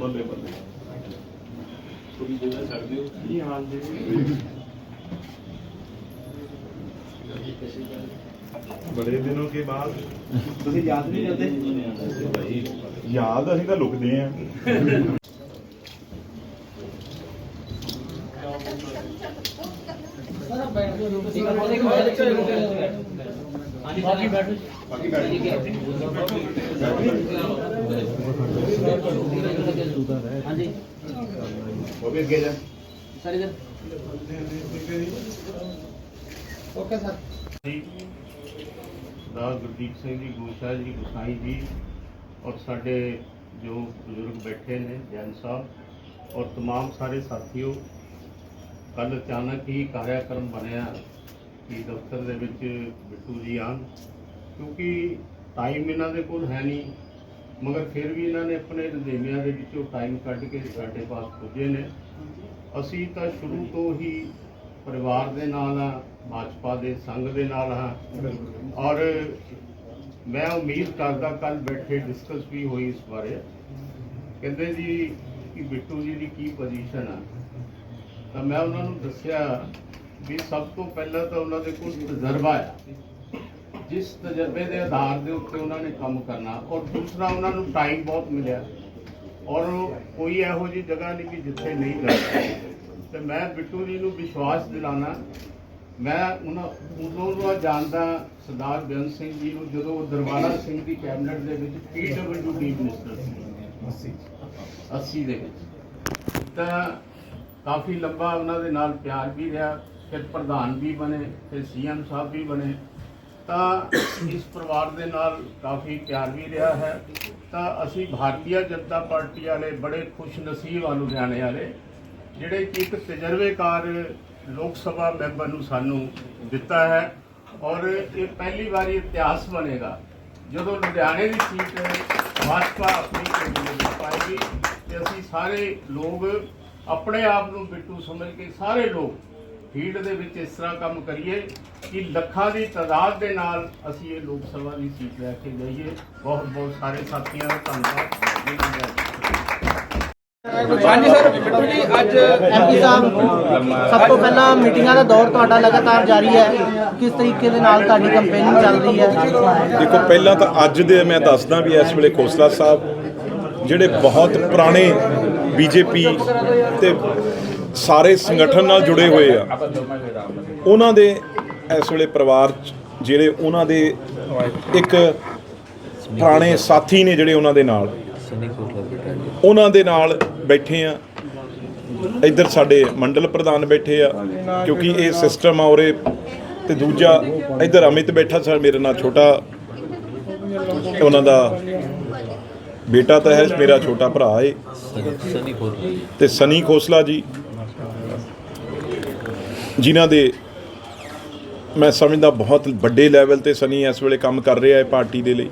ਬੱਲੇ ਬੱਲੇ ਥੋੜੀ ਜਗ੍ਹਾ ਛੱਡ ਦਿਓ ਜੀ ਹਾਂ ਜੀ ਬੜੇ ਦਿਨੋਂ ਕੇ ਬਾਅਦ ਤੁਸੀਂ ਯਾਦ ਨਹੀਂ ਕਰਦੇ ਭਾਈ ਯਾਦ ਅਸੀਂ ਤਾਂ ਲੁਕਦੇ ਆਂ ਬਾਕੀ ਬੈਠੋ ਬਾਕੀ ਬੈਠ ਹਾਂਜੀ ਉਹ ਵੀ ਅੱਗੇ ਜਾ ਸਰ ਇਧਰ ਓਕੇ ਸਰ ਦਾ ਗੁਰਦੀਪ ਸਿੰਘ ਜੀ ਗੋਸ਼ਾ ਜੀ ਗੁਸਾਈ ਜੀ ਔਰ ਸਾਡੇ ਜੋ ਬਜ਼ੁਰਗ ਬੈਠੇ ਨੇ ਜੈਨ ਸਾਹਿਬ ਔਰ तमाम ਸਾਰੇ ਸਾਥੀਓ ਕੱਲ ਅਚਾਨਕ ਹੀ ਕਾਰਿਆਕਰਮ ਬਣਿਆ ਕਿ ਦਫ਼ਤਰ ਦੇ ਵਿੱਚ ਬਿੱਟੂ ਜੀ ਆਉਣ, ਕਿਉਂਕਿ ਟਾਈਮ ਇਹਨਾਂ ਦੇ ਕੋਲ ਹੈ ਨਹੀਂ। ਮਗਰ ਫਿਰ ਵੀ ਇਹਨਾਂ ਨੇ ਆਪਣੇ ਰੁਝੇਵਿਆਂ ਦੇ ਵਿੱਚੋਂ ਟਾਈਮ ਕੱਢ ਕੇ ਸਾਡੇ ਪਾਸ ਪੁੱਜੇ ਨੇ। ਅਸੀਂ ਤਾਂ ਸ਼ੁਰੂ ਤੋਂ ਹੀ ਪਰਿਵਾਰ ਦੇ ਨਾਲ ਆ ਭਾਜਪਾ ਦੇ ਸੰਘ ਦੇ ਨਾਲ ਹਾਂ। ਔਰ ਮੈਂ ਉਮੀਦ ਕਰਦਾ ਕੱਲ ਬੈਠੇ ਡਿਸਕਸ ਵੀ ਹੋਈ ਇਸ ਬਾਰੇ। ਕਹਿੰਦੇ ਜੀ ਕਿ ਬਿੱਟੂ ਜੀ ਦੀ ਕੀ ਪੋਜੀਸ਼ਨ ਆ? ਤਾਂ ਮੈਂ ਉਹਨਾਂ ਨੂੰ ਦੱਸਿਆ ਵੀ ਸਭ ਤੋਂ ਪਹਿਲਾਂ ਤਾਂ ਉਹਨਾਂ ਦੇ ਕੋਲ ਤਜਰਬਾ ਆ ਜਿਸ ਤਜਰਬੇ ਦੇ ਆਧਾਰ ਦੇ ਉੱਤੇ ਉਹਨਾਂ ਨੇ ਕੰਮ ਕਰਨਾ ਔਰ ਦੂਸਰਾ ਉਹਨਾਂ ਨੂੰ ਟਾਈਮ ਬਹੁਤ ਮਿਲਿਆ। ਔਰ ਕੋਈ ਇਹੋ ਜਿਹੀ ਜਗ੍ਹਾ ਨਹੀਂ ਕਿ ਜਿੱਥੇ ਨਹੀਂ ਕਰਦਾ ਤੇ ਮੈਂ ਬਿੱਟੂ ਜੀ ਨੂੰ ਵਿਸ਼ਵਾਸ ਦਿਲਾਣਾ ਮੈਂ ਉਹਨਾਂ ਉਦੋਂ ਦਾ ਜਾਣਦਾ ਸਰਦਾਰ ਬੇਅੰਤ ਸਿੰਘ ਜੀ ਨੂੰ ਜਦੋਂ ਉਹ ਦਰਬਾਰਾ ਸਿੰਘ ਦੀ ਕੈਬਨਿਟ ਦੇ ਵਿੱਚ ਪੀਡਬਲਯੂਡੀ ਮਿਨਿਸਟਰ ਸੀ। 80 ਦੇ ਵਿੱਚ। ਤਾਂ ਕਾਫੀ ਲੰਬਾ ਉਹਨਾਂ ਦੇ ਨਾਲ ਪਿਆਰ ਵੀ ਰਿਹਾ। ਫਿਰ ਪ੍ਰਧਾਨ ਵੀ ਬਣੇ, ਫਿਰ ਸੀਐਮ ਸਾਹਿਬ ਵੀ ਬਣੇ। ਤਾਂ ਇਸ ਪਰਿਵਾਰ ਦੇ ਨਾਲ ਕਾਫੀ ਪਿਆਰ ਵੀ ਰਿਹਾ ਹੈ। ਤਾਂ ਅਸੀਂ ਭਾਰਤੀ ਜਨਤਾ ਪਾਰਟੀ ਵਾਲੇ ਬੜੇ ਖੁਸ਼ ਨਸੀਬ ਆ ਲੁਧਿਆਣੇ ਵਾਲੇ, ਜਿਹੜੇ ਕਿ ਇੱਕ ਤਜਰਬੇਕਾਰ ਲੋਕ ਸਭਾ ਮੈਂਬਰ ਨੂੰ ਸਾਨੂੰ ਦਿੱਤਾ ਹੈ। ਔਰ ਇਹ ਪਹਿਲੀ ਵਾਰੀ ਇਤਿਹਾਸ ਬਣੇਗਾ। ਜਦੋਂ ਲੁਧਿਆਣੇ ਦੀ ਸੀਟ ਭਾਜਪਾ ਆਪਣੀ ਕੈਂਡੀਡੇਟ ਪਾਏਗੀ, ਤੇ ਅਸੀਂ ਸਾਰੇ ਲੋਕ ਆਪਣੇ ਆਪ ਨੂੰ ਬਿੱਟੂ ਸਮਝ ਕੇ ਸਾਰੇ ਲੋਕ ਫੀਲਡ ਦੇ ਵਿੱਚ ਇਸ ਤਰ੍ਹਾਂ ਕੰਮ ਕਰੀਏ ਕਿ ਲੱਖਾਂ ਦੀ ਤਾਦਾਦ ਦੇ ਨਾਲ ਅਸੀਂ ਇਹ ਲੋਕ ਸਭਾ ਦੀ ਸੀਟ ਲੈ ਕੇ ਜਾਈਏ। ਬਹੁਤ ਬਹੁਤ ਸਾਰੇ ਸਾਥੀਆਂ ਦਾ ਧੰਨਵਾਦ। ਹਾਂਜੀ ਸਰ ਬਿੱਟੂ ਜੀ ਅੱਜ ਐਮਪੀ ਸਾਹਿਬ ਸਭ ਤੋਂ ਪਹਿਲਾਂ ਮੀਟਿੰਗਾਂ ਦਾ ਦੌਰ ਤੁਹਾਡਾ ਲਗਾਤਾਰ ਜਾਰੀ ਹੈ। ਕਿਸ ਤਰੀਕੇ ਦੇ ਨਾਲ ਤੁਹਾਡੀ ਕੰਪੇਨਿੰਗ ਚੱਲ ਰਹੀ ਹੈ? ਦੇਖੋ ਪਹਿਲਾਂ ਤਾਂ ਅੱਜ ਦੇ ਮੈਂ ਦੱਸਦਾ ਵੀ ਇਸ ਵੇਲੇ ਖੋਸਲਾ ਸਾਹਿਬ ਜਿਹੜੇ ਬਹੁਤ ਪੁਰਾਣੇ ਬੀਜੇਪੀ ਤੇ ਸਾਰੇ ਸੰਗਠਨ ਨਾਲ ਜੁੜੇ ਹੋਏ ਆ। ਉਹਨਾਂ ਦੇ ਇਸ ਵੇਲੇ ਪਰਿਵਾਰ 'ਚ ਜਿਹੜੇ ਉਹਨਾਂ ਦੇ ਇੱਕ ਪੁਰਾਣੇ ਸਾਥੀ ਨੇ ਜਿਹੜੇ ਉਹਨਾਂ ਦੇ ਨਾਲ। ਉਹਨਾਂ ਦੇ ਨਾਲ ਬੈਠੇ ਆ। ਇੱਧਰ ਸਾਡੇ ਮੰਡਲ ਪ੍ਰਧਾਨ ਬੈਠੇ ਆ, ਕਿਉਂਕਿ ਇਹ ਸਿਸਟਮ ਆ ਉਰੇ। ਤੇ ਦੂਜਾ ਇੱਧਰ ਅਮਿਤ ਬੈਠਾ ਸਰ, ਮੇਰੇ ਨਾਲ ਛੋਟਾ। ਉਹਨਾਂ ਦਾ ਬੇਟਾ ਤਾਂ ਹੈ, ਮੇਰਾ ਛੋਟਾ ਭਰਾ ਏ। ਤੇ ਸਨੀ ਖੋਸਲਾ ਜੀ। ਜਿਨ੍ਹਾਂ ਦੇ ਮੈਂ ਸਮਝਦਾ ਬਹੁਤ ਵੱਡੇ ਲੈਵਲ ਤੇ ਸਨੀ ਇਸ ਵੇਲੇ ਕੰਮ ਕਰ ਰਿਹਾ ਹੈ ਪਾਰਟੀ ਦੇ ਲਈ।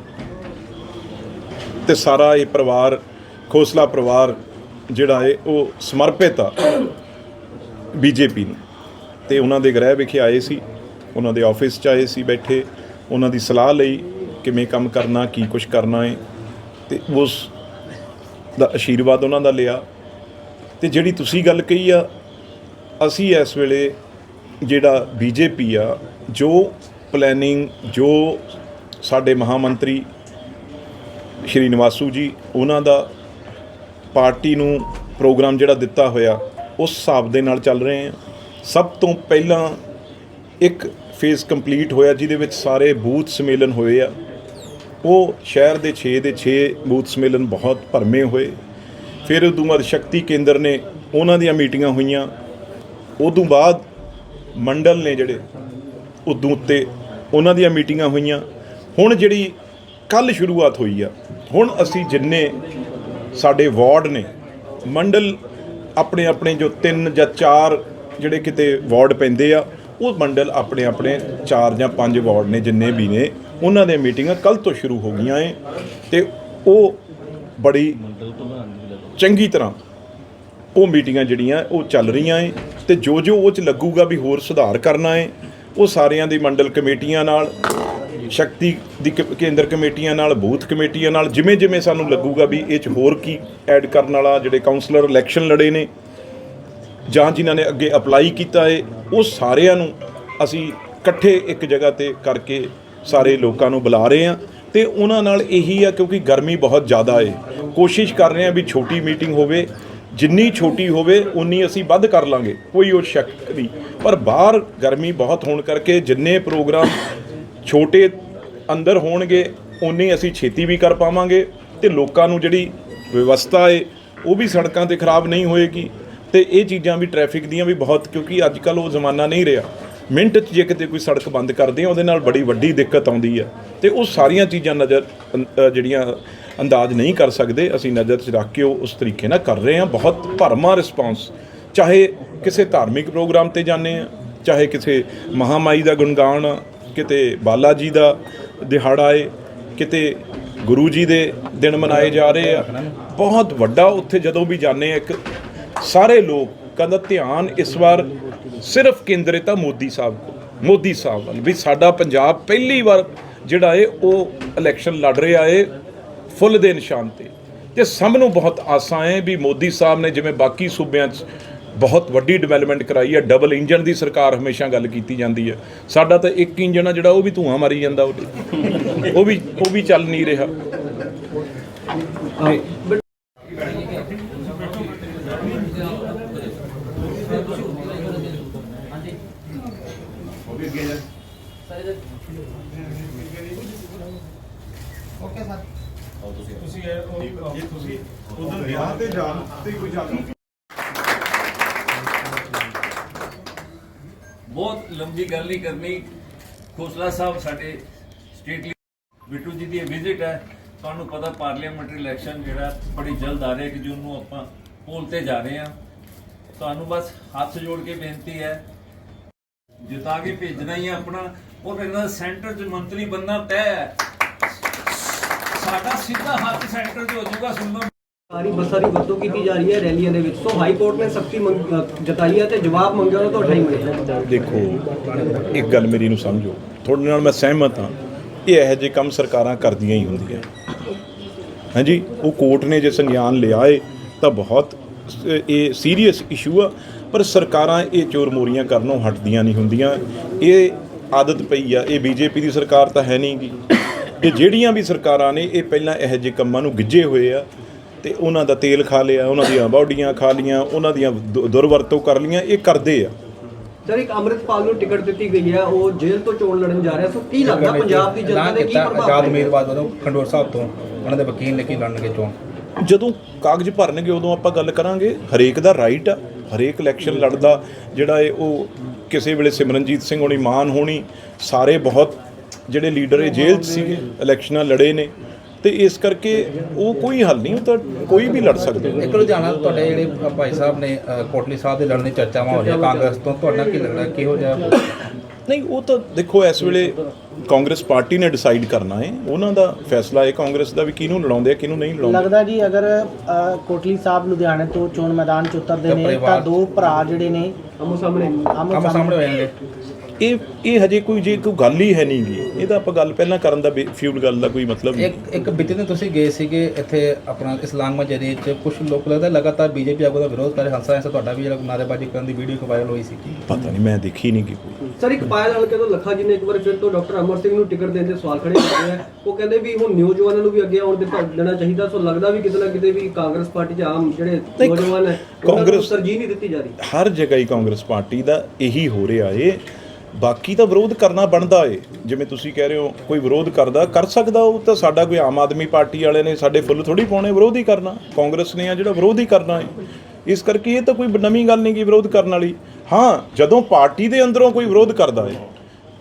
ਤੇ ਸਾਰਾ ਇਹ ਪਰਿਵਾਰ, ਖੋਸਲਾ ਪਰਿਵਾਰ ਜਿਹੜਾ ਹੈ, ਉਹ ਸਮਰਪਿਤ ਆ ਬੀਜੇਪੀ ਨੂੰ। ਤੇ ਉਹਨਾਂ ਦੇ ਗ੍ਰਹਿ ਵਿਖੇ ਆਏ ਸੀ, ਉਹਨਾਂ ਦੇ ਆਫਿਸ 'ਚ ਆਏ ਸੀ ਬੈਠੇ, ਉਹਨਾਂ ਦੀ ਸਲਾਹ ਲਈ ਕਿਵੇਂ ਕੰਮ ਕਰਨਾ, ਕੀ ਕੁਝ ਕਰਨਾ ਹੈ। ਤੇ ਉਸ ਦਾ ਆਸ਼ੀਰਵਾਦ ਉਹਨਾਂ ਦਾ ਲਿਆ। ਤੇ ਜਿਹੜੀ ਤੁਸੀਂ ਗੱਲ ਕਹੀ ਆ, ਅਸੀਂ ਇਸ ਵੇਲੇ ਜਿਹੜਾ ਬੀਜੇਪੀ ਆ, ਜੋ ਪਲੈਨਿੰਗ ਜੋ ਸਾਡੇ ਮਹਾਮੰਤਰੀ ਸ਼੍ਰੀ ਨਿਵਾਸੂ ਜੀ, ਉਹਨਾਂ ਦਾ ਪਾਰਟੀ ਨੂੰ ਪ੍ਰੋਗਰਾਮ ਜਿਹੜਾ ਦਿੱਤਾ ਹੋਇਆ, ਉਸ ਹਿਸਾਬ ਦੇ ਨਾਲ ਚੱਲ ਰਹੇ ਆ। ਸਭ ਤੋਂ ਪਹਿਲਾਂ ਇੱਕ ਫੇਜ਼ ਕੰਪਲੀਟ ਹੋਇਆ, ਜਿਹਦੇ ਵਿੱਚ ਸਾਰੇ ਬੂਥ ਸਮੇਲਨ ਹੋਏ ਆ। ਉਹ ਸ਼ਹਿਰ ਦੇ 6 ਦੇ 6 ਬੂਥ ਸਮੇਲਨ ਬਹੁਤ ਭਰਮੇ ਹੋਏ। ਫਿਰ ਉਦੋਂ ਬਾਅਦ ਸ਼ਕਤੀ ਕੇਂਦਰ ਨੇ ਉਹਨਾਂ ਦੀਆਂ ਮੀਟਿੰਗਾਂ ਹੋਈਆਂ। ਉਦੋਂ ਬਾਅਦ ਮੰਡਲ ਨੇ ਜਿਹੜੇ ਉਦੋਂ ਉੱਤੇ ਉਹਨਾਂ ਦੀਆਂ ਮੀਟਿੰਗਾਂ ਹੋਈਆਂ। ਹੁਣ ਜਿਹੜੀ ਕੱਲ ਸ਼ੁਰੂਆਤ ਹੋਈ ਆ, ਹੁਣ ਅਸੀਂ ਜਿੰਨੇ ਸਾਡੇ ਵਾਰਡ ਨੇ, ਮੰਡਲ ਆਪਣੇ ਆਪਣੇ ਜੋ ਤਿੰਨ ਜਾਂ ਚਾਰ ਜਿਹੜੇ ਕਿਤੇ ਵਾਰਡ ਪੈਂਦੇ ਆ, ਉਹ ਮੰਡਲ ਆਪਣੇ ਆਪਣੇ ਚਾਰ ਜਾਂ ਪੰਜ ਵਾਰਡ ਨੇ ਜਿੰਨੇ ਵੀ ਨੇ, ਉਹਨਾਂ ਦੀਆਂ ਮੀਟਿੰਗਾਂ ਕੱਲ ਤੋਂ ਸ਼ੁਰੂ ਹੋ ਗਈਆਂ ਏ ਤੇ ਉਹ ਬੜੀ ਚੰਗੀ ਤਰ੍ਹਾਂ ਉਹ ਮੀਟਿੰਗਾਂ ਜਿਹੜੀਆਂ ਉਹ ਚੱਲ ਰਹੀਆਂ ਏ। ਤੇ ਜੋ ਜੋ ਉਹ ਚ ਲੱਗੂਗਾ ਵੀ ਹੋਰ ਸੁਧਾਰ ਕਰਨਾ ਏ, ਉਹ ਸਾਰਿਆਂ ਦੀ ਮੰਡਲ ਕਮੇਟੀਆਂ ਨਾਲ, ਸ਼ਕਤੀ ਦੀ ਕ- ਕੇਂਦਰ ਕਮੇਟੀਆਂ ਨਾਲ, ਬੂਥ ਕਮੇਟੀਆਂ ਨਾਲ ਜਿਵੇਂ ਜਿਵੇਂ ਸਾਨੂੰ ਲੱਗੂਗਾ ਵੀ ਇਹ ਚ ਹੋਰ ਕੀ ਐਡ ਕਰਨ ਵਾਲਾ, ਜਿਹੜੇ ਕਾਉਂਸਲਰ ਇਲੈਕਸ਼ਨ ਲੜੇ ਨੇ, ਜਾਂ ਜਿਨ੍ਹਾਂ ਨੇ ਅੱਗੇ ਅਪਲਾਈ ਕੀਤਾ ਹੈ ਉਹ ਸਾਰਿਆਂ ਨੂੰ ਅਸੀਂ ਇਕੱਠੇ ਇੱਕ ਜਗ੍ਹਾ ਤੇ ਕਰਕੇ ਸਾਰੇ ਲੋਕਾਂ ਨੂੰ ਬੁਲਾ ਰਹੇ ਹਾਂ ਤੇ ਉਹਨਾਂ ਨਾਲ ਇਹੀ ਆ ਕਿਉਂਕਿ ਗਰਮੀ ਬਹੁਤ ਜ਼ਿਆਦਾ ਏ। ਕੋਸ਼ਿਸ਼ ਕਰ ਰਹੇ ਹਾਂ ਵੀ ਛੋਟੀ ਮੀਟਿੰਗ ਹੋਵੇ ਜਿੰਨੀ ਛੋਟੀ ਹੋਵੇ, ਉਨੀ ਅਸੀਂ ਵੱਧ ਕਰ ਲਾਂਗੇ। ਕੋਈ ਉਹ ਸ਼ੱਕ ਨਹੀਂ। ਪਰ ਬਾਹਰ ਗਰਮੀ ਬਹੁਤ ਹੋਣ ਕਰਕੇ ਜਿੰਨੇ ਪ੍ਰੋਗਰਾਮ ਛੋਟੇ ਅੰਦਰ ਹੋਣਗੇ, ਉਨੀ ਅਸੀਂ ਛੇਤੀ ਵੀ ਕਰ ਪਾਵਾਂਗੇ ਤੇ ਲੋਕਾਂ ਨੂੰ ਜਿਹੜੀ ਵਿਵਸਥਾ ਏ, ਉਹ ਵੀ ਸੜਕਾਂ ਤੇ ਖਰਾਬ ਨਹੀਂ ਹੋਏਗੀ। ਤੇ ਇਹ ਚੀਜ਼ਾਂ ਵੀ ਟ੍ਰੈਫਿਕ ਦੀਆਂ ਵੀ ਬਹੁਤ, ਕਿਉਂਕਿ ਅੱਜ ਕੱਲ ਉਹ ਜ਼ਮਾਨਾ ਨਹੀਂ ਰਿਹਾ। ਮਿੰਟ 'ਚ ਜੇ ਕਿਤੇ ਕੋਈ ਸੜਕ ਬੰਦ ਕਰਦੇ ਆ ਉਹਦੇ ਨਾਲ ਬੜੀ ਵੱਡੀ ਦਿੱਕਤ ਆਉਂਦੀ ਹੈ। ਤੇ ਉਹ ਸਾਰੀਆਂ ਚੀਜ਼ਾਂ ਨਜ਼ਰ ਅੰ- ਜਿਹੜੀਆਂ ਅੰਦਾਜ਼ ਨਹੀਂ ਕਰ ਸਕਦੇ ਅਸੀਂ ਨਜ਼ਰ 'ਚ ਰੱਖ ਕੇ ਉਹ ਉਸ ਤਰੀਕੇ ਨਾਲ ਕਰ ਰਹੇ ਹਾਂ। ਬਹੁਤ ਭਰਮਾ ਰਿਸਪਾਂਸ ਚਾਹੇ ਕਿਸੇ ਧਾਰਮਿਕ ਪ੍ਰੋਗਰਾਮ ਤੇ ਜਾਂਦੇ ਆ ਚਾਹੇ ਕਿਸੇ ਮਹਾਮਾਈ ਦਾ ਗੁਣਗਾਨ ਆ, ਕਿਤੇ ਬਾਲਾ ਜੀ ਦਾ ਦਿਹਾੜਾ ਏ ਕਿਤੇ ਗੁਰੂ ਜੀ ਦੇ ਦਿਨ ਮਨਾਏ ਜਾ ਰਹੇ ਆ। ਬਹੁਤ ਵੱਡਾ ਉੱਥੇ ਜਦੋਂ ਵੀ ਜਾਂਦੇ ਆ ਇੱਕ ਸਾਰੇ ਲੋਕ ਕਹਿੰਦਾ ਧਿਆਨ ਇਸ ਵਾਰ ਸਿਰਫ ਕੇਂਦਰਿਤ ਆ ਮੋਦੀ ਸਾਹਿਬ ਮੋਦੀ ਸਾਹਿਬ ਵੱਲ ਵੀ ਸਾਡਾ ਪੰਜਾਬ ਪਹਿਲੀ ਵਾਰ ਜਿਹੜਾ ਏ ਉਹ ਇਲੈਕਸ਼ਨ ਲੜ ਰਿਹਾ ਏ। ਫੁੱਲ ਦੇ ਨਿਸ਼ਾਨ ਤੇ। ਤੇ ਸਭ ਨੂੰ ਬਹੁਤ ਆਸਾਂ ਹੈ ਵੀ ਮੋਦੀ ਸਾਹਿਬ ਨੇ ਜਿਵੇਂ ਬਾਕੀ ਸੂਬਿਆਂ 'ਚ ਬਹੁਤ ਵੱਡੀ ਡਿਵੈਲਪਮੈਂਟ ਕਰਾਈ ਹੈ ਡਬਲ ਇੰਜਨ ਦੀ ਸਰਕਾਰ ਹਮੇਸ਼ਾ ਗੱਲ ਕੀਤੀ ਜਾਂਦੀ ਹੈ ਸਾਡਾ ਤਾਂ ਇੱਕ ਇੰਜਨ ਆ ਜਿਹੜਾ ਉਹ ਵੀ ਧੂਆਂ ਮਾਰੀ ਜਾਂਦਾ ਉਹਦੇ। ਉਹ ਵੀ ਉਹ ਵੀ ਚੱਲ ਨਹੀਂ ਰਿਹਾ। ਉਹ ਵੀ ਅੱਗੇ ਜਾ ਸਰ ਇਧਰ ਜੇ। ਤੁਸੀਂ। ਉਧਰ ਵਿਆਹ ਤੇ ਜਾਣ ਤੇ ਕੋਈ ਜਾਣ। ਬਹੁਤ ਲੰਬੀ ਗੱਲ ਨਹੀਂ ਕਰਨੀ। ਖੋਸਲਾ ਸਾਹਿਬ ਸਾਡੇ ਸਟੇਟ ਬਿੱਟੂ ਜੀ ਦੀ ਵਿਜ਼ਿਟ ਹੈ। ਤੁਹਾਨੂੰ ਪਤਾ ਪਾਰਲੀਮੈਂਟਰੀ ਇਲੈਕਸ਼ਨ ਜਿਹੜਾ ਬੜੀ ਜਲਦ ਆ ਰਿਹਾ ਕਿ ਜੂਨ ਨੂੰ ਆਪਾਂ ਪੋਲ ਤੇ ਜਾ ਰਹੇ ਹਾਂ। ਤੁਹਾਨੂੰ ਬਸ ਹੱਥ ਜੋੜ ਕੇ ਬੇਨਤੀ ਹੈ। ਜਿਤਾ ਕੇ ਭੇਜਣਾ ਹੀ ਆਪਣਾ। ਔਰ ਇਹਨਾਂ ਦਾ ਸੈਂਟਰ 'ਚ ਮੰਤਰੀ ਬੰਨਾ ਤੈਅ ਹੈ। ਸਾਡਾ ਸਿੱਧਾ ਹੱਥ ਸੈਂਟਰ 'ਚ ਹੋ ਜਾਊਗਾ ਸੁਣ ਲਓ। ਸਾਰੀ ਬੱਸਾਂ ਦੀ ਵਰਤੋਂ ਕੀਤੀ ਜਾ ਰਹੀ ਹੈ ਰੈਲੀਆਂ ਦੇ ਵਿੱਚ। ਸੋ ਹਾਈ ਕੋਰਟ ਨੇ ਸਖਤੀ ਜਤਾਈ ਹੈ ਤੇ ਜਵਾਬ ਮੰਗਿਆ ਉਹਨਾਂ ਤੋਂ 28 ਮਿੰਟ ਦੇਖੋ ਇੱਕ ਗੱਲ ਮੇਰੀ ਨੂੰ ਸਮਝੋ। ਤੁਹਾਡੇ ਨਾਲ ਮੈਂ ਸਹਿਮਤ ਹਾਂ। ਇਹ ਇਹੋ ਜਿਹੇ ਕੰਮ ਸਰਕਾਰਾਂ ਕਰਦੀਆਂ ਹੀ ਹੁੰਦੀਆਂ। ਹਾਂਜੀ ਉਹ ਕੋਰਟ ਨੇ ਜੇ ਸੰਗਿਆਨ ਲਿਆ ਏ ਤਾਂ ਬਹੁਤ ਇਹ ਸੀਰੀਅਸ ਇਸ਼ੂ ਆ। ਪਰ ਸਰਕਾਰਾਂ ਇਹ ਚੋਰ ਮੋਰੀਆਂ ਕਰਨੋਂ ਹਟਦੀਆਂ ਨਹੀਂ ਹੁੰਦੀਆਂ। ਇਹ ਆਦਤ ਪਈ ਆ। ਇਹ ਬੀਜੇਪੀ ਦੀ ਸਰਕਾਰ ਤਾਂ ਹੈ ਨਹੀਂਗੀ ਇਹ ਜਿਹੜੀਆਂ ਵੀ ਸਰਕਾਰਾਂ ਨੇ ਇਹ ਪਹਿਲਾਂ ਇਹੋ ਜਿਹੇ ਕੰਮਾਂ ਨੂੰ ਗਿੱਜੇ ਹੋਏ ਆ ਤੇ ਉਹਨਾਂ ਦਾ ਤੇਲ ਖਾ ਲਿਆ ਉਹਨਾਂ ਦੀਆਂ ਬਾਡੀਆਂ ਖਾ ਲੀਆਂ ਉਹਨਾਂ ਦੀਆਂ ਦੁ- ਦੁਰਵਰਤੋਂ ਕਰ ਲੀਆਂ ਇਹ ਕਰਦੇ ਆ। ਸਰ ਇੱਕ ਅੰਮ੍ਰਿਤਪਾਲ ਨੂੰ ਟਿਕਟ ਦਿੱਤੀ ਗਈ ਹੈ ਉਹ ਜੇਲ੍ਹ ਤੋਂ ਚੋਣ ਲੜਨ ਜਾ ਰਿਹਾ। ਸੋ ਕੀ ਲੱਗਦਾ ਪੰਜਾਬ ਦੀ ਜਨਤਾ ਦੇ ਕੀ ਪ੍ਰਭਾਵ ਆਜ਼ਾਦ ਪਏਗਾ? ਉਮੀਦਵਾਰ ਵੱਲੋਂ ਖੰਡੂਰ ਸਾਹਿਬ ਤੋਂ ਉਹਨਾਂ ਦੇ ਵਕੀਲ ਨੇ ਕੀ ਲੜਨਗੇ ਚੋਣ? ਜਦੋਂ ਕਾਗਜ਼ ਭਰਨਗੇ ਉਦੋਂ ਆਪਾਂ ਗੱਲ ਕਰਾਂਗੇ। ਹਰੇਕ ਦਾ ਰਾਈਟ ਆ ਹਰੇਕ ਇਲੈਕਸ਼ਨ ਲੜਦਾ। ਜਿਹੜਾ ਇਹ ਉਹ ਕਿਸੇ ਵੇਲੇ ਸਿਮਰਨਜੀਤ ਸਿੰਘ ਹੋਣੀ ਮਾਨ ਹੋਣੀ ਸਾਰੇ ਬਹੁਤ ਜਿਹੜੇ ਲੀਡਰ ਇਹ ਜੇਲ੍ਹ 'ਚ ਸੀਗੇ ਇਲੈਕਸ਼ਨਾਂ ਲੜੇ ਨੇ ਤੇ ਇਸ ਕਰਕੇ ਉਹ ਕੋਈ ਹੱਲ ਨਹੀਂ ਉਹ ਤਾਂ ਕੋਈ ਵੀ ਲੜ ਸਕਦਾ ਇੱਕ ਲੁਧਿਆਣਾ ਤੁਹਾਡੇ ਜਿਹੜੇ ਭਾਈ ਸਾਹਿਬ ਨੇ ਕੋਟਲੀ ਸਾਹਿਬ ਦੇ ਲੜਨ ਦੀ ਚਰਚਾਵਾਂ ਹੋ ਰਹੀਆਂ ਕਾਂਗਰਸ ਤੋਂ ਤੁਹਾਡਾ ਕੀ ਲੱਗਦਾ ਕਿਹੋ ਜਿਹਾ? ਨਹੀਂ ਉਹ ਤਾਂ ਦੇਖੋ ਇਸ ਵੇਲੇ ਕਾਂਗਰਸ ਪਾਰਟੀ ਨੇ ਡਿਸਾਈਡ ਕਰਨਾ ਹੈ ਉਹਨਾਂ ਦਾ ਫੈਸਲਾ ਹੈ ਕਾਂਗਰਸ ਦਾ ਵੀ ਕਿਹਨੂੰ ਲੜਾਉਂਦੇ ਆ ਕਿਹਨੂੰ ਨਹੀਂ ਲੜਾਉਂਦੇ। ਲੱਗਦਾ ਜੀ ਅਗਰ ਕੋਟਲੀ ਸਾਹਿਬ ਲੁਧਿਆਣੇ ਤੋਂ ਚੋਣ ਮੈਦਾਨ 'ਚ ਉਤਰਦੇ ਨੇ ਤਾਂ ਦੋ ਭਰਾ ਜਿਹੜੇ ਨੇ ਆਮੋ ਸਾਹਮਣੇ। ਆਮੋ ਸਾਹਮਣੇ ਹੋ ਜਾਣਗੇ। ਇਹ ਇਹ ਹਜੇ ਕੋਈ ਜੇ ਕੋਈ ਗੱਲ ਹੀ ਹੈ ਨਹੀਂ ਗੀ। ਇਹਦਾ ਆਪਾਂ ਗੱਲ ਪਹਿਲਾਂ ਕਰਨ ਦਾ ਫਿਊਲ ਗੱਲ ਦਾ ਕੋਈ ਮਤਲਬ ਨਹੀਂ। ਇੱਕ ਇੱਕ ਬੀਤੇ ਦਿਨ ਤੁਸੀਂ ਗਏ ਸੀਗੇ ਇੱਥੇ ਆਪਣਾ ਇਸਲਾਮ ਮਜਰੀ ਚ ਕੁਝ ਲੋਕ ਲੱਗਦਾ ਲਗਾਤਾਰ ਬੀਜੇਪੀ ਆਗੂ ਦਾ ਵਿਰੋਧ ਕਰ ਰਹੇ। ਹੰਸਾ ਐਸਾ ਤੁਹਾਡਾ ਵੀ ਜਿਹੜਾ ਨਾਰੇਬਾਜ਼ੀ ਕਰਨ ਦੀ ਵੀਡੀਓ ਵਾਇਰਲ ਹੋਈ ਸੀ। ਪਤਾ ਨਹੀਂ ਮੈਂ ਦੇਖੀ ਨਹੀਂ ਕੋਈ। ਸਰ ਇੱਕ ਪਾਇਲ ਹਲਕੇ ਤੋਂ ਲੱਖਾ ਜੀ ਨੇ ਇੱਕ ਵਾਰ ਫਿਰ ਤੋਂ ਡਾਕਟਰ ਅਮਰ ਸਿੰਘ ਨੂੰ ਟਿਕਟ ਦੇਣ ਦੇ ਸਵਾਲ ਖੜੇ ਕੀਤੇ ਹੈ ਉਹ ਕਹਿੰਦੇ ਵੀ ਹੁਣ ਨੌਜਵਾਨਾਂ ਨੂੰ ਵੀ ਅੱਗੇ ਆਉਣ ਦੇ ਦੇਣਾ ਚਾਹੀਦਾ। ਸੋ ਲੱਗਦਾ ਵੀ ਕਿਤੇ ਨਾ ਕਿਤੇ ਵੀ ਕਾਂਗਰਸ ਪਾਰਟੀ 'ਚ ਆਮ ਜਿਹੜੇ ਨੌਜਵਾਨ ਹੈ ਕਾਂਗਰਸ- ਤਰਜੀਹ ਨਹੀਂ ਦਿੱਤੀ ਜਾ ਰਹੀ। ਹਰ ਜਗ੍ਹਾ ਹੀ ਕਾਂਗਰਸ ਪਾਰਟੀ ਦਾ ਇਹੀ ਹੋ ਰਿਹਾ ਏ। ਬਾਕੀ ਤਾਂ ਵਿਰੋਧ ਕਰਨਾ ਬਣਦਾ ਏ। ਜਿਵੇਂ ਤੁਸੀਂ ਕਹਿ ਰਹੇ ਹੋ, ਕੋਈ ਵਿਰੋਧ ਕਰਦਾ, ਕਰ ਸਕਦਾ ਉਹ ਤਾਂ ਸਾਡਾ ਕੋਈ ਆਮ ਆਦਮੀ ਪਾਰਟੀ ਵਾਲੇ ਨੇ ਸਾਡੇ ਫੁੱਲ ਥੋੜੀ ਪਾਉਣੇ, ਵਿਰੋਧ ਹੀ ਕਰਨਾ। ਕਾਂਗਰਸ ਨੇ ਆ ਜਿਹੜਾ ਵਿਰੋਧ ਹੀ ਕਰਨਾ ਏ। ਇਸ ਕਰਕੇ ਇਹ ਤਾਂ ਕੋਈ ਨਵੀਂ ਗੱਲ ਨਹੀਂ ਕਿ ਵਿਰੋਧ ਕਰਨ ਵਾਲੀ। ਹਾਂ, ਜਦੋਂ ਪਾਰਟੀ ਦੇ ਅੰਦਰੋਂ ਕੋਈ ਵਿਰੋਧ ਕਰਦਾ ਏ,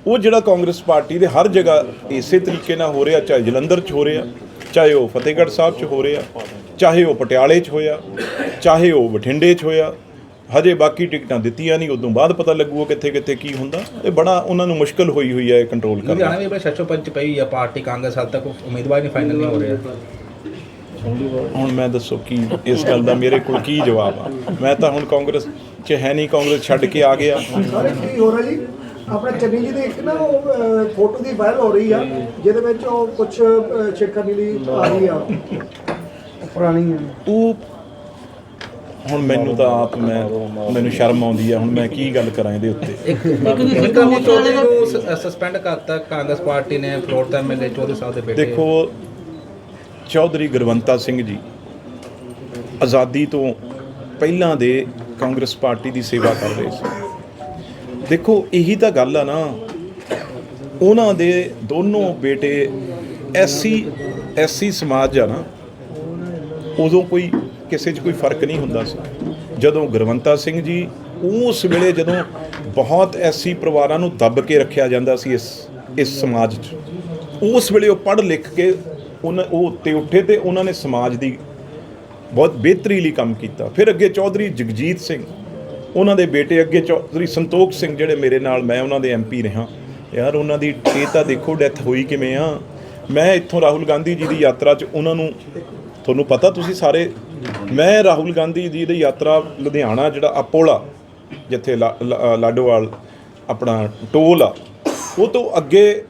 ਉਹ ਜਿਹੜਾ ਕਾਂਗਰਸ ਪਾਰਟੀ ਦੇ ਹਰ ਜਗ੍ਹਾ ਇਸੇ ਤਰੀਕੇ ਨਾਲ ਹੋ ਰਿਹਾ, ਚਾਹੇ ਜਲੰਧਰ 'ਚ ਹੋ ਰਿਹਾ, ਚਾਹੇ ਉਹ ਫਤਿਹਗੜ੍ਹ ਸਾਹਿਬ 'ਚ ਹੋ ਰਿਹਾ, ਚਾਹੇ ਉਹ ਪਟਿਆਲੇ 'ਚ ਹੋਇਆ, ਚਾਹੇ ਉਹ ਬਠਿੰਡੇ 'ਚ ਹੋਇਆ ਹਜੇ ਬਾਕੀ ਟਿਕਟਾਂ ਦਿੱਤੀਆਂ ਨਹੀਂ ਉਦੋਂ ਬਾਅਦ ਪਤਾ ਲੱਗੂਗਾ ਕਿੱਥੇ ਕਿੱਥੇ ਕੀ ਹੁੰਦਾ। ਇਹ ਬੜਾ ਉਹਨਾਂ ਨੂੰ ਮੁਸ਼ਕਲ ਹੋਈ ਹੋਈ ਹੈ ਇਹ ਕੰਟਰੋਲ ਕਰਨਾ। ਲੁਧਿਆਣਾ ਵੀ ਬੜੇ ਸ਼ਸ਼ੋ ਪੰਚ ਪਈ ਆ ਪਾਰਟੀ ਕਾਂਗਰਸ ਹਾਲ ਤੱਕ ਉਮੀਦਵਾਰ ਨਹੀਂ ਫਾਈਨਲ ਨਹੀਂ ਹੋ ਰਿਹਾ ਹੁਣ ਮੈਂ ਦੱਸੋ ਕੀ ਇਸ ਗੱਲ ਦਾ ਮੇਰੇ ਕੋਲ ਕੀ ਜਵਾਬ ਆ? ਮੈਂ ਤਾਂ ਹੁਣ ਕਾਂਗਰਸ 'ਚ ਹੈ ਨਹੀਂ ਕਾਂਗਰਸ ਛੱਡ ਕੇ ਆ ਗਿਆ। ਆਪਣਾ ਚੰਨੀ ਜੀ ਦੀ ਇੱਕ ਨਾ ਉਹ ਫੋਟੋ ਦੀ ਵਾਇਰਲ ਹੋ ਰਹੀ ਆ ਜਿਹਦੇ ਵਿੱਚ ਉਹ ਕੁਝ ਛੇੜਖਾਨੀ ਲਈ ਆ ਰਹੀ ਆ। ਪੁਰਾਣੀ ਉਹ ਹੁਣ ਮੈਨੂੰ ਤਾਂ ਆਪ ਮੈਂ ਮੈਨੂੰ ਸ਼ਰਮ ਆਉਂਦੀ ਆ ਹੁਣ ਮੈਂ ਕੀ ਗੱਲ ਕਰਾਂ ਇਹਦੇ ਉੱਤੇ? ਵਿਕਰਮ ਚੌਧਰੀ ਨੂੰ ਸਸਪੈਂਡ ਕਰਤਾ ਕਾਂਗਰਸ ਪਾਰਟੀ ਨੇ ਫਲੋਰ ਦਾ ਐਮਐਲਏ ਚੌਧਰੀ ਸਾਹਿਬ ਦੇ ਬੇਟੇ। ਦੇਖੋ ਚੌਧਰੀ ਗੁਰਵੰਤਾ ਸਿੰਘ ਜੀ ਆਜ਼ਾਦੀ ਤੋਂ ਪਹਿਲਾਂ ਦੇ ਕਾਂਗਰਸ ਪਾਰਟੀ ਦੀ ਸੇਵਾ ਕਰ ਰਹੇ ਸੀ। ਦੇਖੋ ਇਹੀ ਤਾਂ ਗੱਲ ਆ ਨਾ ਉਹਨਾਂ ਦੇ ਦੋਨੋਂ ਬੇਟੇ ਐਸਸੀ ਐਸਸੀ ਸਮਾਜ ਆ ਨਾ ਉਦੋਂ ਕੋਈ ਕਿਸੇ 'ਚ ਕੋਈ ਫ਼ਰਕ ਨਹੀਂ ਹੁੰਦਾ ਸੀ। ਜਦੋਂ ਗੁਰਵੰਤਾ ਸਿੰਘ ਜੀ ਉਸ ਵੇਲੇ ਜਦੋਂ ਬਹੁਤ ਐਸੀ ਪਰਿਵਾਰਾਂ ਨੂੰ ਦੱਬ ਕੇ ਰੱਖਿਆ ਜਾਂਦਾ ਸੀ ਇਸ ਇਸ ਸਮਾਜ 'ਚ, ਉਸ ਵੇਲੇ ਉਹ ਪੜ੍ਹ ਲਿਖ ਕੇ ਉਹਨਾਂ ਉਹ ਉੱਤੇ ਉੱਠੇ ਤੇ ਉਹਨਾਂ ਨੇ ਸਮਾਜ ਦੀ ਬਹੁਤ ਬਿਹਤਰੀ ਲਈ ਕੰਮ ਕੀਤਾ। ਫਿਰ ਅੱਗੇ ਚੌਧਰੀ ਜਗਜੀਤ ਸਿੰਘ, ਉਹਨਾਂ ਦੇ ਬੇਟੇ ਅੱਗੇ ਚੌਧਰੀ ਸੰਤੋਖ ਸਿੰਘ ਜਿਹੜੇ ਮੇਰੇ ਨਾਲ ਮੈਂ ਉਹਨਾਂ ਦੇ ਐਮਪੀ ਰਿਹਾ। ਯਾਰ ਉਹਨਾਂ ਦੀ ਇਹ ਤਾਂ ਦੇਖੋ ਡੈਥ ਹੋਈ ਕਿਵੇਂ ਆ। ਮੈਂ ਇੱਥੋਂ ਰਾਹੁਲ ਗਾਂਧੀ ਜੀ ਦੀ ਯਾਤਰਾ 'ਚ ਉਹਨਾਂ ਨੂੰ, ਤੁਹਾਨੂੰ ਪਤਾ ਤੁਸੀਂ ਸਾਰੇ ਮੈਂ ਰਾਹੁਲ ਗਾਂਧੀ ਜੀ ਦੀ ਯਾਤਰਾ ਲੁਧਿਆਣਾ, ਜਿਹੜਾ ਆਪੋਲਾ ਜਿੱਥੇ ਲਾ- ਲਾਡੋਵਾਲ ਆਪਣਾ ਟੋਲ ਆ, ਉਹ ਤੋਂ ਅੱਗੇ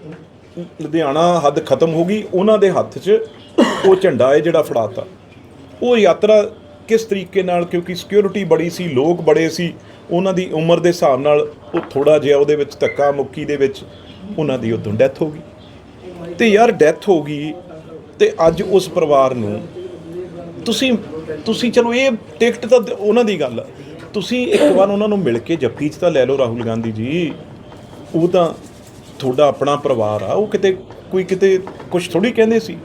ਲੁਧਿਆਣਾ ਹੱਦ ਖਤਮ ਹੋ ਗਈ। ਉਹਨਾਂ ਦੇ ਹੱਥ 'ਚ ਉਹ ਝੰਡਾ ਹੈ ਜਿਹੜਾ ਫੜਾਤਾ। ਉਹ ਯਾਤਰਾ ਕਿਸ ਤਰੀਕੇ ਨਾਲ, ਕਿਉਂਕਿ ਸਿਕਿਉਰਿਟੀ ਬੜੀ ਸੀ, ਲੋਕ ਬੜੇ ਸੀ, ਉਹਨਾਂ ਦੀ ਉਮਰ ਦੇ ਹਿਸਾਬ ਨਾਲ ਉਹ ਥੋੜਾ ਜਿਹਾ ਉਹਦੇ ਵਿੱਚ ਧੱਕਾ ਮੁੱਕੀ ਦੇ ਵਿੱਚ ਉਹਨਾਂ ਦੀ ਉਦੋਂ ਡੈਥ ਹੋ ਗਈ। ਤੇ ਯਾਰ ਡੈਥ ਹੋ ਗਈ ਤੇ ਅੱਜ ਉਸ ਪਰਿਵਾਰ ਨੂੰ ਤੁਸੀਂ ਤੁਸੀਂ ਚਲੋ, ਇਹ ਟਿਕਟ ਤਾਂ ਉਹਨਾਂ ਦੀ ਗੱਲ ਆ। ਤੁਸੀਂ ਇੱਕ ਵਾਰ ਉਹਨਾਂ ਨੂੰ ਮਿਲ ਕੇ ਜੱਫੀ 'ਚ ਤਾਂ ਲੈ ਲਓ ਰਾਹੁਲ ਗਾਂਧੀ ਜੀ। ਉਹ ਤਾਂ ਤੁਹਾਡਾ ਆਪਣਾ ਪਰਿਵਾਰ ਆ, ਉਹ ਕਿਤੇ ਕੋਈ ਕਿਤੇ ਕੁਝ ਥੋੜੀ ਕਹਿੰਦੇ ਸੀ।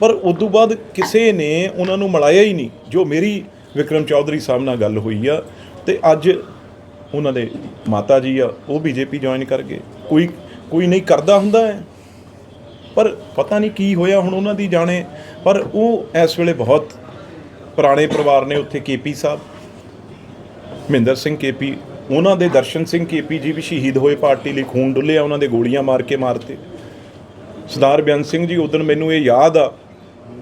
ਪਰ ਉਸ ਤੋਂ ਬਾਅਦ ਕਿਸੇ ਨੇ ਉਹਨਾਂ ਨੂੰ ਮਿਲਾਇਆ ਹੀ ਨਹੀਂ, ਜੋ ਮੇਰੀ ਵਿਕਰਮ ਚੌਧਰੀ ਸਾਹਿਬ ਨਾਲ ਗੱਲ ਹੋਈ ਆ। ਤੇ ਅੱਜ ਉਹਨਾਂ ਦੇ ਮਾਤਾ ਜੀ ਆ, ਉਹ ਬੀਜੇਪੀ ਜੁਆਇਨ ਕਰ ਗਏ। ਕੋਈ ਕੋਈ ਨਹੀਂ ਕਰਦਾ ਹੁੰਦਾ ਹੈ। ਪਰ ਪਤਾ ਨਹੀਂ ਕੀ ਹੋਇਆ, ਹੁਣ ਉਹਨਾਂ ਦੀ ਜਾਣੇ। ਪਰ ਉਹ ਇਸ ਵੇਲੇ ਬਹੁਤ ਪੁਰਾਣੇ ਪਰਿਵਾਰ ਨੇ ਉੱਥੇ ਕੇਪੀ ਸਾਹਿਬ, ਮਹਿੰਦਰ ਸਿੰਘ ਕੇਪੀ ਉਹਨਾਂ ਦੇ ਦਰਸ਼ਨ ਸਿੰਘ ਕੇਪੀ ਜੀ ਵੀ ਸ਼ਹੀਦ ਹੋਏ ਪਾਰਟੀ ਲਈ, ਖੂਨ ਡੁੱਲਿਆ ਉਹਨਾਂ ਦੇ ਗੋਲੀਆਂ ਮਾਰ ਕੇ ਮਾਰਤੇ। ਸਰਦਾਰ ਬਿਆਨ ਸਿੰਘ ਜੀ, ਉਦੋਂ ਮੈਨੂੰ ਇਹ ਯਾਦ ਆ,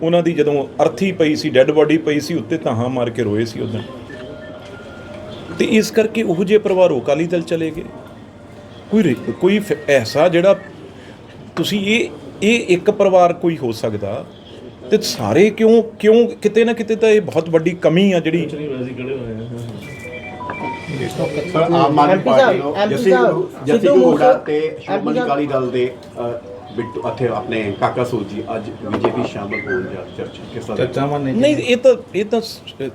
ਉਹਨਾਂ ਦੀ ਜਦੋਂ ਅਰਥੀ ਪਈ ਸੀ, ਡੈੱਡ ਬਾਡੀ ਪਈ ਸੀ, ਉੱਤੇ ਤਾਹਾਂ ਮਾਰ ਕੇ ਰੋਏ ਸੀ ਉਦੋਂ। ਤੇ ਇਸ ਕਰਕੇ ਉਹ ਜੇ ਪਰਿਵਾਰੋਂ ਅਕਾਲੀ ਦਲ ਚਲੇ ਗਏ। ਕੋਈ ਰੇ- ਕੋਈ ਫ- ਐਸਾ ਜਿਹੜਾ ਤੁਸੀਂ ਇਹ ਇਹ ਇੱਕ ਪਰਿਵਾਰ ਕੋਈ ਹੋ ਸਕਦਾ ਤੇ ਸਾਰੇ ਕਿਉਂ ਕਿਉਂ ਕਿਤੇ ਨਾ ਕਿਤੇ ਤਾਂ ਇਹ ਬਹੁਤ ਵੱਡੀ ਕਮੀ ਆ ਜਿਹੜੀ ਆਮ ਆਦਮੀ MP ਪਾਰਟੀ ਸਾਹਿਬ, ਨੂੰ MP ਜੱਸੀ ਸਾਹਿਬ, ਜੱਸੀ ਸਿੱਧੂ ਘੋੜਾ ਮੂਸੇ- ਤੇ MP ਸ਼੍ਰੋਮਣੀ ਸਾਹਿਬ। ਅਕਾਲੀ ਦਲ ਦੇ ਅ, ਬਿੱਟੂ ਇੱਥੇ ਆਪਣੇ ਕਾਕਾ ਸੂਦ ਜੀ ਅੱਜ ਬੀਜੇਪੀ ਸ਼ਾਮਲ ਹੋਣ ਜਾ ਚਰਚਾ ਕਿਸ ਤਰ੍ਹਾਂ ਚਰਚਾਵਾਂ ਨੇ ਨਹੀਂ ਇਹ ਤਾਂ ਇਹ ਤਾਂ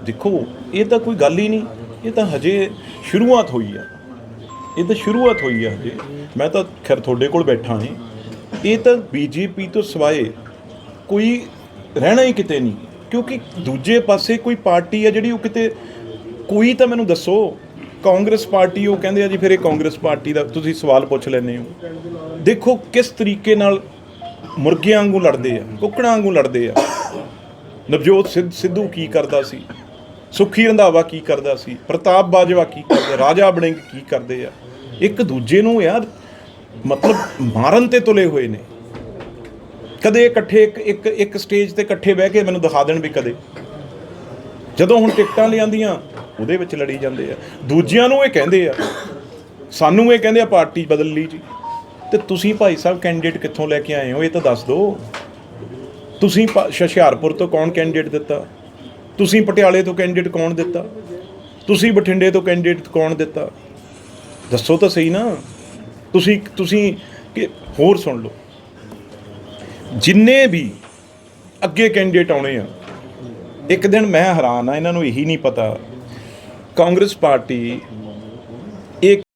ਦੇਖੋ ਇਹ ਤਾਂ ਕੋਈ ਗੱਲ ਹੀ ਨਹੀਂ। ਇਹ ਤਾਂ ਹਜੇ ਸ਼ੁਰੂਆਤ ਹੋਈ ਆ। ਇਹ ਤਾਂ ਸ਼ੁਰੂਆਤ ਹੋਈ ਆ ਹਜੇ। ਮੈਂ ਤਾਂ ਖੈਰ ਤੁਹਾਡੇ ਕੋਲ ਬੈਠਾ ਹਾਂ। ਇਹ ਤਾਂ ਬੀਜੇਪੀ ਤੋਂ ਸਿਵਾਏ ਕੋਈ ਰਹਿਣਾ ਹੀ ਕਿਤੇ ਨਹੀਂ। ਕਿਉਂਕਿ ਦੂਜੇ ਪਾਸੇ ਕੋਈ ਪਾਰਟੀ ਆ ਜਿਹੜੀ ਉਹ ਕਿਤੇ ਕੋਈ ਤਾਂ ਮੈਨੂੰ ਦੱਸੋ, ਕਾਂਗਰਸ ਪਾਰਟੀ ਉਹ ਕਹਿੰਦੇ ਆ ਜੀ ਫਿਰ ਇਹ ਕਾਂਗਰਸ ਪਾਰਟੀ ਦਾ ਤੁਸੀਂ ਸਵਾਲ ਪੁੱਛ ਲੈਂਦੇ ਹੋ। ਦੇਖੋ ਕਿਸ ਤਰੀਕੇ ਨਾਲ ਮੁਰਗਿਆਂ ਵਾਂਗੂ ਲੜਦੇ ਆ, ਕੁੱਕੜਾਂ ਵਾਂਗੂ ਲੜਦੇ ਆ। ਨਵਜੋਤ ਸਿੱਧ, ਸਿੱਧੂ ਕੀ ਕਰਦਾ ਸੀ? ਸੁਖੀ ਰੰਧਾਵਾ ਕੀ ਕਰਦਾ ਸੀ? ਪ੍ਰਤਾਪ ਬਾਜਵਾ ਕੀ ਕਰਦੇ ਰਾਜਾ ਬੜਿੰਗ ਕੀ ਕਰਦੇ ਆ? ਇੱਕ ਦੂਜੇ ਨੂੰ ਯਾਰ ਮਤਲਬ ਮਾਰਨ ਤੇ ਤੁਲੇ ਹੋਏ ਨੇ। ਕਦੇ ਇਕੱਠੇ ਇੱਕ ਇੱਕ ਇੱਕ ਸਟੇਜ ਤੇ ਇਕੱਠੇ ਬਹਿ ਕੇ ਮੈਨੂੰ ਦਿਖਾ ਦੇਣ ਵੀ ਕਦੇ। ਜਦੋਂ ਹੁਣ ਟਿਕਟਾਂ ਲਿਆਂਦੀਆਂ, ਉਹਦੇ ਵਿੱਚ ਲੜੀ ਜਾਂਦੇ ਆ। ਦੂਜਿਆਂ ਨੂੰ ਇਹ ਕਹਿੰਦੇ ਆ, ਸਾਨੂੰ ਇਹ ਕਹਿੰਦੇ ਆ, ਪਾਰਟੀ ਬਦਲ ਲਈ ਜੀ। ਤੇ ਤੁਸੀਂ ਭਾਈ ਸਾਹਿਬ ਕੈਂਡੀਡੇਟ ਕਿੱਥੋਂ ਲੈ ਕੇ ਆਏ ਹੋ? ਇਹ ਤਾਂ ਦੱਸ ਦਿਓ ਤੁਸੀਂ ਹੁਸ਼ਿਆਰਪੁਰ ਤੋਂ ਕੌਣ ਕੈਂਡੀਡੇਟ ਦਿੱਤਾ? ਤੁਸੀਂ ਪਟਿਆਲੇ ਤੋਂ ਕੈਂਡੀਡੇਟ ਕੌਣ ਦਿੱਤਾ? ਤੁਸੀਂ ਬਠਿੰਡੇ ਤੋਂ ਕੈਂਡੀਡੇਟ ਕੌਣ ਦਿੱਤਾ? ਦੱਸੋ ਤਾਂ ਸਹੀ ਨਾ। ਤੁਸੀਂ ਤੁਸੀਂ ਕਿ ਹੋਰ ਸੁਣ ਲਓ। ਜਿੰਨੇ ਵੀ ਅੱਗੇ ਕੈਂਡੀਡੇਟ ਆਉਣੇ ਆ, ਇੱਕ ਦਿਨ ਮੈਂ ਹੈਰਾਨ ਆ, ਇਹਨਾਂ ਨੂੰ ਇਹੀ ਨਹੀਂ ਪਤਾ। ਕਾਂਗਰਸ ਪਾਰਟੀ